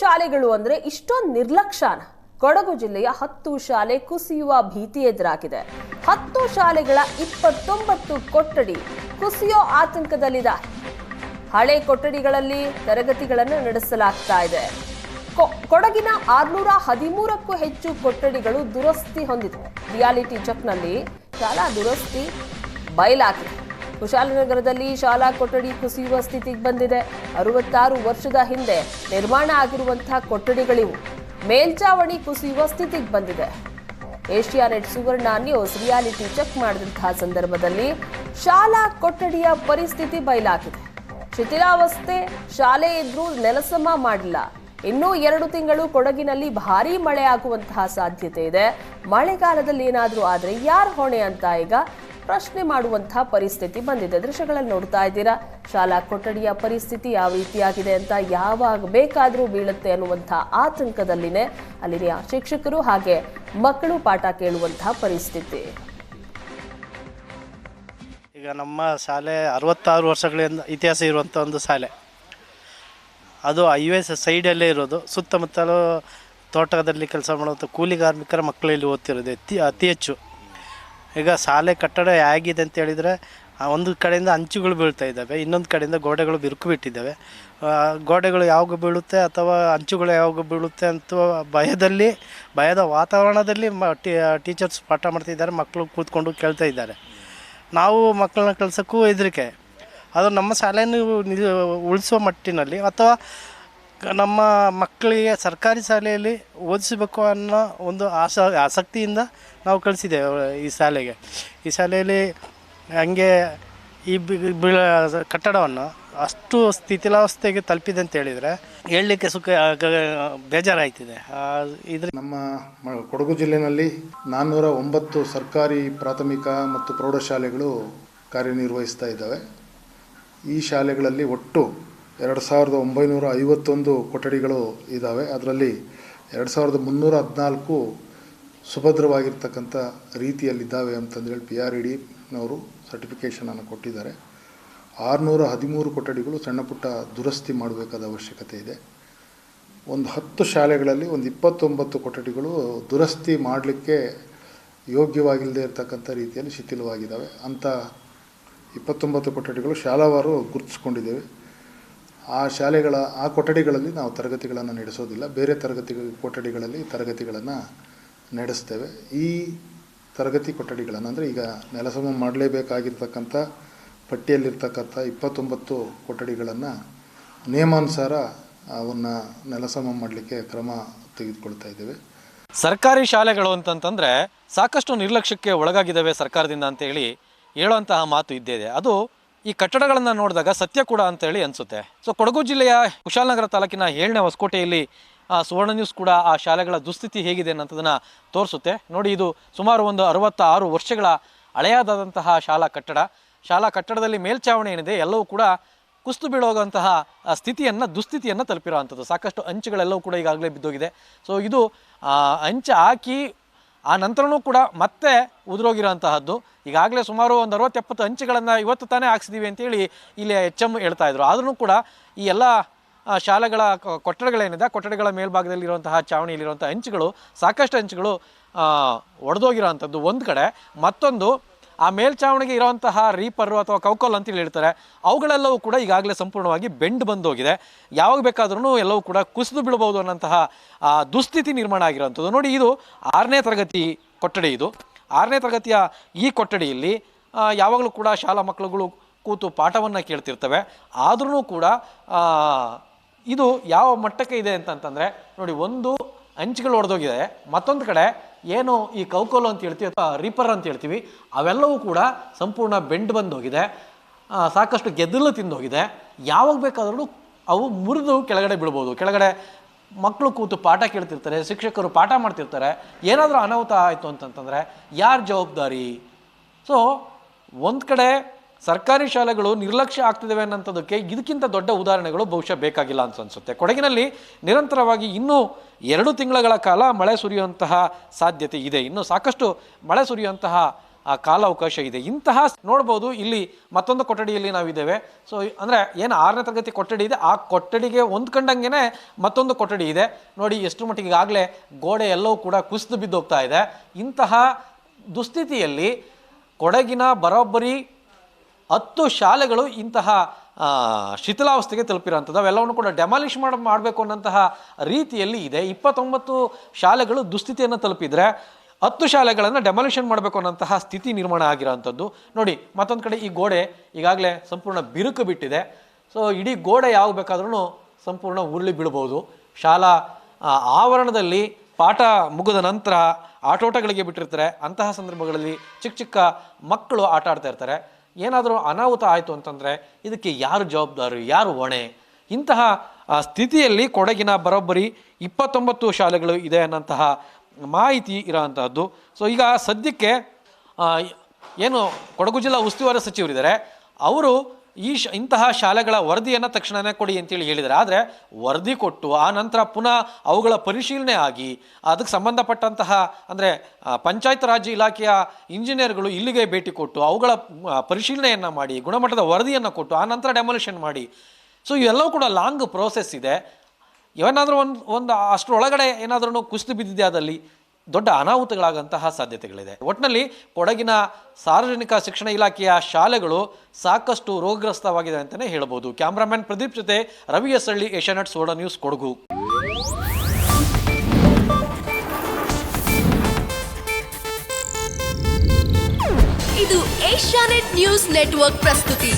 ಶಾಲೆಗಳು ಅಂದ್ರೆ ಇಷ್ಟೊಂದು ನಿರ್ಲಕ್ಷ್ಯನ ಕೊಡಗು ಜಿಲ್ಲೆಯ ಹತ್ತು ಶಾಲೆ ಕುಸಿಯುವ ಭೀತಿ ಎದುರಾಗಿದೆ. ಹತ್ತು ಶಾಲೆಗಳ ಇಪ್ಪತ್ತೊಂಬತ್ತು ಕೊಠಡಿ ಕುಸಿಯೋ ಆತಂಕದಲ್ಲಿದೆ ಹಳೆ ಕೊಠಡಿಗಳಲ್ಲಿ ತರಗತಿಗಳನ್ನು ನಡೆಸಲಾಗ್ತಾ ಇದೆ. ಕೊಡಗಿನ ಆರ್ನೂರ ಹದಿಮೂರಕ್ಕೂ ಹೆಚ್ಚು ಕೊಠಡಿಗಳು ದುರಸ್ತಿ ಹೊಂದಿದೆ. ರಿಯಾಲಿಟಿ ಚೆಕ್ನಲ್ಲಿ ಶಾಲಾ ದುರಸ್ತಿ ಬಯಲಾಗಿದೆ. ಕುಶಾಲನಗರದಲ್ಲಿ ಶಾಲಾ ಕೊಠಡಿ ಕುಸಿಯುವ ಸ್ಥಿತಿಗೆ ಬಂದಿದೆ. ಅರವತ್ತಾರು ವರ್ಷದ ಹಿಂದೆ ನಿರ್ಮಾಣ ಆಗಿರುವಂತಹ ಕೊಠಡಿಗಳಿವು ಮೇಲ್ಚಾವಣಿ ಕುಸಿಯುವ ಸ್ಥಿತಿಗೆ ಬಂದಿದೆ. Asianet Suvarna news reality check ಮಾಡಿದಂತಹ ಸಂದರ್ಭದಲ್ಲಿ ಶಾಲಾ ಕೊಠಡಿಯ ಪರಿಸ್ಥಿತಿ ಬಯಲಾಗಿದೆ. ಶಿಥಿಲಾವಸ್ಥೆ, ಶಾಲೆ ಇದ್ರೂ ನೆಲಸಮ ಮಾಡಿಲ್ಲ. ಇನ್ನೂ ಎರಡು ತಿಂಗಳು ಕೊಡಗಿನಲ್ಲಿ ಭಾರೀ ಮಳೆ ಆಗುವಂತಹ ಸಾಧ್ಯತೆ ಇದೆ. ಮಳೆಗಾಲದಲ್ಲಿ ಏನಾದರೂ ಆದರೆ ಯಾರು ಹೊಣೆ ಅಂತ ಈಗ ಪ್ರಶ್ನೆ ಮಾಡುವಂತಹ ಪರಿಸ್ಥಿತಿ ಬಂದಿದೆ. ದೃಶ್ಯಗಳಲ್ಲಿ ನೋಡ್ತಾ ಇದ್ದೀರಾ? ಶಾಲಾ ಕೊಠಡಿಯ ಪರಿಸ್ಥಿತಿ ಯಾವ ರೀತಿಯಾಗಿದೆ ಅಂತ ಯಾವಾಗ ಬೇಕಾದರೂ ಬೀಳುತ್ತೆ ಅನ್ನುವಂಥ ಆತಂಕದಲ್ಲಿನೇ ಅಲ್ಲಿನ ಶಿಕ್ಷಕರು ಹಾಗೆ ಮಕ್ಕಳು ಪಾಠ ಕೇಳುವಂತಹ ಪರಿಸ್ಥಿತಿ. ಈಗ ನಮ್ಮ ಶಾಲೆ ಅರವತ್ತಾರು ವರ್ಷಗಳಿಂದ ಇತಿಹಾಸ ಇರುವಂಥ ಒಂದು ಶಾಲೆ. ಅದು ಹೈವೇ ಸೈಡಲ್ಲೇ ಇರೋದು. ಸುತ್ತಮುತ್ತಲೂ ತೋಟದಲ್ಲಿ ಕೆಲಸ ಮಾಡುವಂಥ ಕೂಲಿ ಕಾರ್ಮಿಕರ ಮಕ್ಕಳಲ್ಲಿ ಓದ್ತಿರೋದು. ಅತಿ ಅತಿ ಹೆಚ್ಚು. ಈಗ ಶಾಲೆ ಕಟ್ಟಡ ಹೇಗಿದೆ ಅಂತ ಹೇಳಿದರೆ ಒಂದು ಕಡೆಯಿಂದ ಅಂಚುಗಳು ಬೀಳ್ತಾ ಇದ್ದಾವೆ, ಇನ್ನೊಂದು ಕಡೆಯಿಂದ ಗೋಡೆಗಳು ಬಿರುಕು ಬಿಟ್ಟಿದ್ದಾವೆ ಗೋಡೆಗಳು ಯಾವಾಗ ಬೀಳುತ್ತೆ ಅಥವಾ ಅಂಚುಗಳು ಯಾವಾಗ ಬೀಳುತ್ತೆ ಅಂತ ಭಯದಲ್ಲಿ, ಭಯದ ವಾತಾವರಣದಲ್ಲಿ ಮ ಟೀಚರ್ಸ್ ಪಾಠ ಮಾಡ್ತಿದ್ದಾರೆ, ಮಕ್ಕಳು ಕೂತ್ಕೊಂಡು ಕೇಳ್ತಾ ಇದ್ದಾರೆ. ನಾವು ಮಕ್ಕಳನ್ನ ಕಳ್ಸೋಕ್ಕೂ ಹೆದರಿಕೆ. ಅದು ನಮ್ಮ ಶಾಲೆಯನ್ನು ಉಳಿಸುವ ಮಟ್ಟಿನಲ್ಲಿ ಅಥವಾ ನಮ್ಮ ಮಕ್ಕಳಿಗೆ ಸರ್ಕಾರಿ ಶಾಲೆಯಲ್ಲಿ ಓದಿಸಬೇಕು ಅನ್ನೋ ಒಂದು ಆಸ, ಆಸಕ್ತಿಯಿಂದ ನಾವು ಕಳಿಸಿದ್ದೇವೆ ಈ ಶಾಲೆಗೆ. ಈ ಶಾಲೆಯಲ್ಲಿ ಹಂಗೆ ಈ ಬೀಳ ಕಟ್ಟಡವನ್ನು ಅಷ್ಟು ಸ್ಥಿತಿಲಾವಸ್ಥೆಗೆ ತಲುಪಿದೆ ಅಂತ ಹೇಳಿದರೆ ಹೇಳಲಿಕ್ಕೆ ಸುಖ ಬೇಜಾರಾಯ್ತಿದೆ. ಇದ್ರ ನಮ್ಮ ಕೊಡಗು ಜಿಲ್ಲೆಯಲ್ಲಿ ನಾನ್ನೂರ ಒಂಬತ್ತು ಸರ್ಕಾರಿ ಪ್ರಾಥಮಿಕ ಮತ್ತು ಪ್ರೌಢಶಾಲೆಗಳು ಕಾರ್ಯನಿರ್ವಹಿಸ್ತಾ ಇದ್ದಾವೆ. ಈ ಶಾಲೆಗಳಲ್ಲಿ ಒಟ್ಟು ಎರಡು ಸಾವಿರದ ಒಂಬೈನೂರ ಐವತ್ತೊಂದು ಕೊಠಡಿಗಳು ಇದ್ದಾವೆ. ಅದರಲ್ಲಿ ಎರಡು ಸಾವಿರದ ಮುನ್ನೂರ ಹದಿನಾಲ್ಕು ಸುಭದ್ರವಾಗಿರ್ತಕ್ಕಂಥ ರೀತಿಯಲ್ಲಿದ್ದಾವೆ ಅಂತಂದೇಳಿ ಪಿ ಆರ್ ಇ ಡಿನವರು ಸರ್ಟಿಫಿಕೇಷನನ್ನು ಕೊಟ್ಟಿದ್ದಾರೆ. ಆರುನೂರ ಹದಿಮೂರು ಕೊಠಡಿಗಳು ಸಣ್ಣ ಪುಟ್ಟ ದುರಸ್ತಿ ಮಾಡಬೇಕಾದ ಅವಶ್ಯಕತೆ ಇದೆ. ಒಂದು ಹತ್ತು ಶಾಲೆಗಳಲ್ಲಿ ಒಂದು ಇಪ್ಪತ್ತೊಂಬತ್ತು ಕೊಠಡಿಗಳು ದುರಸ್ತಿ ಮಾಡಲಿಕ್ಕೆ ಯೋಗ್ಯವಾಗಿಲ್ಲದೆ ಇರತಕ್ಕಂಥ ರೀತಿಯಲ್ಲಿ ಶಿಥಿಲವಾಗಿದ್ದಾವೆ. ಅಂಥ ಇಪ್ಪತ್ತೊಂಬತ್ತು ಕೊಠಡಿಗಳು ಶಾಲಾವಾರು ಗುರುತಿಸ್ಕೊಂಡಿದ್ದೇವೆ. ಆ ಶಾಲೆಗಳ, ಆ ಕೊಠಡಿಗಳಲ್ಲಿ ನಾವು ತರಗತಿಗಳನ್ನು ನಡೆಸೋದಿಲ್ಲ. ಬೇರೆ ತರಗತಿ ಕೊಠಡಿಗಳಲ್ಲಿ ತರಗತಿಗಳನ್ನು ನಡೆಸ್ತೇವೆ. ಈ ತರಗತಿ ಕೊಠಡಿಗಳನ್ನು ಅಂದರೆ ಈಗ ನೆಲಸಮ ಮಾಡಲೇಬೇಕಾಗಿರ್ತಕ್ಕಂಥ ಪಟ್ಟಿಯಲ್ಲಿರ್ತಕ್ಕಂಥ ಇಪ್ಪತ್ತೊಂಬತ್ತು ಕೊಠಡಿಗಳನ್ನು ನಿಯಮಾನುಸಾರ ಅವನ್ನು ನೆಲಸಮ ಮಾಡಲಿಕ್ಕೆ ಕ್ರಮ ತೆಗೆದುಕೊಳ್ತಾ ಇದ್ದೇವೆ. ಸರ್ಕಾರಿ ಶಾಲೆಗಳು ಅಂತಂತಂದರೆ ಸಾಕಷ್ಟು ನಿರ್ಲಕ್ಷ್ಯಕ್ಕೆ ಒಳಗಾಗಿದ್ದಾವೆ ಸರ್ಕಾರದಿಂದ ಅಂತ ಹೇಳಿ ಹೇಳುವಂತಹ ಮಾತು ಇದ್ದೇ ಇದೆ. ಅದು ಈ ಕಟ್ಟಡಗಳನ್ನು ನೋಡಿದಾಗ ಸತ್ಯ ಕೂಡ ಅಂತ ಹೇಳಿ ಅನಿಸುತ್ತೆ. ಸೊ ಕೊಡಗು ಜಿಲ್ಲೆಯ ಕುಶಾಲನಗರ ತಾಲೂಕಿನ ಏಳನೇ ಹೊಸಕೋಟೆಯಲ್ಲಿ ಸುವರ್ಣ ನ್ಯೂಸ್ ಕೂಡ ಆ ಶಾಲೆಗಳ ದುಸ್ಥಿತಿ ಹೇಗಿದೆ ಅನ್ನೋದನ್ನು ತೋರಿಸುತ್ತೆ. ನೋಡಿ, ಇದು ಸುಮಾರು ಒಂದು ಅರವತ್ತ ಆರು ವರ್ಷಗಳ ಹಳೆಯದಾದಂತಹ ಶಾಲಾ ಕಟ್ಟಡ. ಶಾಲಾ ಕಟ್ಟಡದಲ್ಲಿ ಮೇಲ್ಛಾವಣಿ ಏನಿದೆ, ಎಲ್ಲವೂ ಕೂಡ ಕುಸ್ತು ಬೀಳೋಗಂತಹ ಸ್ಥಿತಿಯನ್ನು, ದುಸ್ಥಿತಿಯನ್ನು ತಲುಪಿರುವಂಥದ್ದು. ಸಾಕಷ್ಟು ಅಂಚುಗಳೆಲ್ಲವೂ ಕೂಡ ಈಗಾಗಲೇ ಬಿದ್ದೋಗಿದೆ. ಸೊ ಇದು ಅಂಚು ಹಾಕಿ, ಆ ನಂತರನೂ ಕೂಡ ಮತ್ತೆ ಉದುರೋಗಿರೋಂತಹದ್ದು ಈಗಾಗಲೇ ಸುಮಾರು ಒಂದು ಅರವತ್ತೆಪ್ಪತ್ತು ಅಂಚುಗಳನ್ನು ಇವತ್ತು ತಾನೇ ಹಾಕ್ಸಿದ್ದೀವಿ ಅಂತೇಳಿ ಇಲ್ಲಿ ಎಚ್ ಎಂ ಹೇಳ್ತಾ ಇದ್ರು. ಆದ್ರೂ ಕೂಡ ಈ ಎಲ್ಲ ಶಾಲೆಗಳ ಕೊಠಡಿಗಳೇನಿದೆ ಕೊಠಡಿಗಳ ಕೊಠಡಿಗಳ ಮೇಲ್ಭಾಗದಲ್ಲಿರುವಂತಹ ಚಾವಣಿಯಲ್ಲಿರುವಂತಹ ಅಂಚುಗಳು ಸಾಕಷ್ಟು ಅಂಚುಗಳು ಒಡೆದೋಗಿರೋವಂಥದ್ದು ಒಂದು ಕಡೆ. ಮತ್ತೊಂದು, ಆ ಮೇಲ್ಚಾವಣಿಗೆ ಇರುವಂತಹ ರೀಪರು ಅಥವಾ ಕೌಕಲ್ ಅಂತ ಹೇಳ್ತಾರೆ ಅವುಗಳೆಲ್ಲವೂ ಕೂಡ ಈಗಾಗಲೇ ಸಂಪೂರ್ಣವಾಗಿ ಬೆಂಡ್ ಬಂದೋಗಿದೆ. ಯಾವಾಗ ಬೇಕಾದ್ರೂ ಎಲ್ಲವೂ ಕೂಡ ಕುಸಿದು ಬೀಳಬಹುದು ಅನ್ನೋಂತಹ ದುಸ್ಥಿತಿ ನಿರ್ಮಾಣ ಆಗಿರೋವಂಥದ್ದು. ನೋಡಿ, ಇದು ಆರನೇ ತರಗತಿ ಕೊಠಡಿ ಇದು. ಆರನೇ ತರಗತಿಯ ಈ ಕೊಠಡಿಯಲ್ಲಿ ಯಾವಾಗಲೂ ಕೂಡ ಶಾಲಾ ಮಕ್ಕಳುಗಳು ಕೂತು ಪಾಠವನ್ನು ಕೇಳ್ತಿರ್ತವೆ. ಆದ್ರೂ ಕೂಡ ಇದು ಯಾವ ಮಟ್ಟಕ್ಕೆ ಇದೆ ಅಂತಂತಂದರೆ ನೋಡಿ ಒಂದು ಅಂಚುಗಳು ಹೊಡೆದೋಗಿದೆ ಮತ್ತೊಂದು ಕಡೆ ಏನು ಈ ಕೌಕೋಲು ಅಂತ ಹೇಳ್ತೀವಿ ಅಥವಾ ರೀಪರ್ ಅಂತ ಹೇಳ್ತೀವಿ, ಅವೆಲ್ಲವೂ ಕೂಡ ಸಂಪೂರ್ಣ ಬೆಂಡ್ ಬಂದೋಗಿದೆ ಸಾಕಷ್ಟು ಗೆದ್ದಲು ತಿಂದೋಗಿದೆ, ಯಾವಾಗ ಬೇಕಾದರೂ ಅವು ಮುರಿದು ಕೆಳಗಡೆ ಬಿಡ್ಬೋದು ಕೆಳಗಡೆ ಮಕ್ಕಳು ಕೂತು ಪಾಠ ಕೇಳ್ತಿರ್ತಾರೆ, ಶಿಕ್ಷಕರು ಪಾಠ ಮಾಡ್ತಿರ್ತಾರೆ, ಏನಾದರೂ ಅನಾಹುತ ಆಯಿತು ಅಂತಂತಂದರೆ, ಯಾರ ಜವಾಬ್ದಾರಿ? ಸೊ ಒಂದು ಕಡೆ ಸರ್ಕಾರಿ ಶಾಲೆಗಳು ನಿರ್ಲಕ್ಷ್ಯ ಆಗ್ತಿದ್ದಾವೆ ಅನ್ನೋಂಥದ್ದಕ್ಕೆ ಇದಕ್ಕಿಂತ ದೊಡ್ಡ ಉದಾಹರಣೆಗಳು ಬಹುಶಃ ಬೇಕಾಗಿಲ್ಲ ಅಂತ ಅನಿಸುತ್ತೆ. ಕೊಡಗಿನಲ್ಲಿ ನಿರಂತರವಾಗಿ ಇನ್ನೂ ಎರಡು ತಿಂಗಳ ಕಾಲ ಮಳೆ ಸುರಿಯುವಂತಹ ಸಾಧ್ಯತೆ ಇದೆ. ಇನ್ನು ಸಾಕಷ್ಟು ಮಳೆ ಸುರಿಯುವಂತಹ, ಆ, ಕಾಲಾವಕಾಶ ಇದೆ. ಇಂತಹ ನೋಡ್ಬೋದು, ಇಲ್ಲಿ ಮತ್ತೊಂದು ಕೊಠಡಿಯಲ್ಲಿ ನಾವಿದ್ದೇವೆ. ಸೊ, ಅಂದರೆ ಏನು ಆರನೇ ತರಗತಿ ಕೊಠಡಿ ಇದೆ. ಆ ಕೊಠಡಿಗೆ ಹೊಂದ್ಕೊಂಡಂಗೆ ಮತ್ತೊಂದು ಕೊಠಡಿ ಇದೆ. ನೋಡಿ, ಎಷ್ಟು ಮಟ್ಟಿಗೆ ಈಗಾಗಲೇ ಗೋಡೆ ಎಲ್ಲವೂ ಕೂಡ ಕುಸಿದು ಬಿದ್ದೋಗ್ತಾ ಇದೆ. ಇಂತಹ ದುಸ್ಥಿತಿಯಲ್ಲಿ ಕೊಡಗಿನ ಬರೋಬ್ಬರಿ ಹತ್ತು ಶಾಲೆಗಳು ಇಂತಹ ಶಿಥಿಲಾವಸ್ಥೆಗೆ ತಲುಪಿರೋಂಥದ್ದು ಅವೆಲ್ಲವನ್ನು ಕೂಡ ಡೆಮಾಲಿಷ್ ಮಾಡಿ, ಮಾಡಬೇಕು ಅನ್ನೋಂತಹ ರೀತಿಯಲ್ಲಿ ಇದೆ. ಇಪ್ಪತ್ತೊಂಬತ್ತು ಶಾಲೆಗಳು ದುಸ್ಥಿತಿಯನ್ನು ತಲುಪಿದರೆ ಹತ್ತು ಶಾಲೆಗಳನ್ನು ಡೆಮಾಲಿಷನ್ ಮಾಡಬೇಕು ಅನ್ನೋಂತಹ ಸ್ಥಿತಿ ನಿರ್ಮಾಣ ಆಗಿರೋಂಥದ್ದು ನೋಡಿ, ಮತ್ತೊಂದು ಕಡೆ ಈ ಗೋಡೆ ಈಗಾಗಲೇ ಸಂಪೂರ್ಣ ಬಿರುಕು ಬಿಟ್ಟಿದೆ. ಸೊ, ಇಡೀ ಗೋಡೆ ಯಾವ ಬೇಕಾದ್ರೂ ಸಂಪೂರ್ಣ ಉರುಳಿ ಬಿಡ್ಬೋದು ಶಾಲಾ ಆವರಣದಲ್ಲಿ ಪಾಠ ಮುಗಿದ ನಂತರ ಆಟೋಟಗಳಿಗೆ ಬಿಟ್ಟಿರ್ತಾರೆ. ಅಂತಹ ಸಂದರ್ಭಗಳಲ್ಲಿ ಚಿಕ್ಕ ಚಿಕ್ಕ ಮಕ್ಕಳು ಆಟ ಆಡ್ತಾ ಇರ್ತಾರೆ. ಏನಾದರೂ ಅನಾಹುತ ಆಯಿತು ಅಂತಂದರೆ ಇದಕ್ಕೆ ಯಾರು ಜವಾಬ್ದಾರಿ, ಯಾರು ಹೊಣೆ? ಇಂತಹ ಸ್ಥಿತಿಯಲ್ಲಿ ಕೊಡಗಿನ ಬರೋಬ್ಬರಿ ಇಪ್ಪತ್ತೊಂಬತ್ತು ಶಾಲೆಗಳು ಇದೆ ಅನ್ನೋಂತಹ ಮಾಹಿತಿ ಇರೋವಂತಹದ್ದು ಸೊ ಈಗ ಸದ್ಯಕ್ಕೆ ಏನು ಕೊಡಗು ಜಿಲ್ಲಾ ಉಸ್ತುವಾರಿ ಸಚಿವರಿದ್ದಾರೆ, ಅವರು ಈ ಶ, ಇಂತಹ ಶಾಲೆಗಳ ವರದಿಯನ್ನು ತಕ್ಷಣವೇ ಕೊಡಿ ಅಂತೇಳಿ ಹೇಳಿದರೆ ಆದರೆ ವರದಿ ಕೊಟ್ಟು ಆ ನಂತರ ಪುನಃ ಅವುಗಳ ಪರಿಶೀಲನೆ ಆಗಿ ಅದಕ್ಕೆ ಸಂಬಂಧಪಟ್ಟಂತಹ ಅಂದರೆ ಪಂಚಾಯತ್ ರಾಜ್ ಇಲಾಖೆಯ ಇಂಜಿನಿಯರ್ಗಳು ಇಲ್ಲಿಗೆ ಭೇಟಿ ಕೊಟ್ಟು ಅವುಗಳ ಪರಿಶೀಲನೆಯನ್ನು ಮಾಡಿ, ಗುಣಮಟ್ಟದ ವರದಿಯನ್ನು ಕೊಟ್ಟು ಆ ನಂತರ ಡೆಮೊಲಿಷನ್ ಮಾಡಿ. ಸೊ, ಇವೆಲ್ಲವೂ ಕೂಡ ಲಾಂಗ್ ಪ್ರೋಸೆಸ್ ಇದೆ. ಏನಾದರೂ ಒಂದು ಒಂದು ಅಷ್ಟರೊಳಗಡೆ ಏನಾದರೂ ಕುಸಿದು ಬಿದ್ದಿದೆ ಅದಲ್ಲಿ ದೊಡ್ಡ ಅನಾಹುತಗಳಾಗಂತಹ ಸಾಧ್ಯತೆಗಳಿದೆ. ಒಟ್ಟಿನಲ್ಲಿ ಕೊಡಗಿನ ಸಾರ್ವಜನಿಕ ಶಿಕ್ಷಣ ಇಲಾಖೆಯ ಶಾಲೆಗಳು ಸಾಕಷ್ಟು ರೋಗಗ್ರಸ್ತವಾಗಿದೆ ಅಂತಲೇ ಹೇಳ್ಬೋದು. ಕ್ಯಾಮ್ರಾಮನ್ ಪ್ರದೀಪ್ ಜೊತೆ ರವಿ ಹಳ್ಳಿ ಏಷ್ಯಾನೆಟ್, ಸೋಡ ನ್ಯೂಸ್, ಕೊಡಗು. ಇದು ಏಷ್ಯಾನೆಟ್ ನ್ಯೂಸ್ ನೆಟ್ವರ್ಕ್ ಪ್ರಸ್ತುತಿ.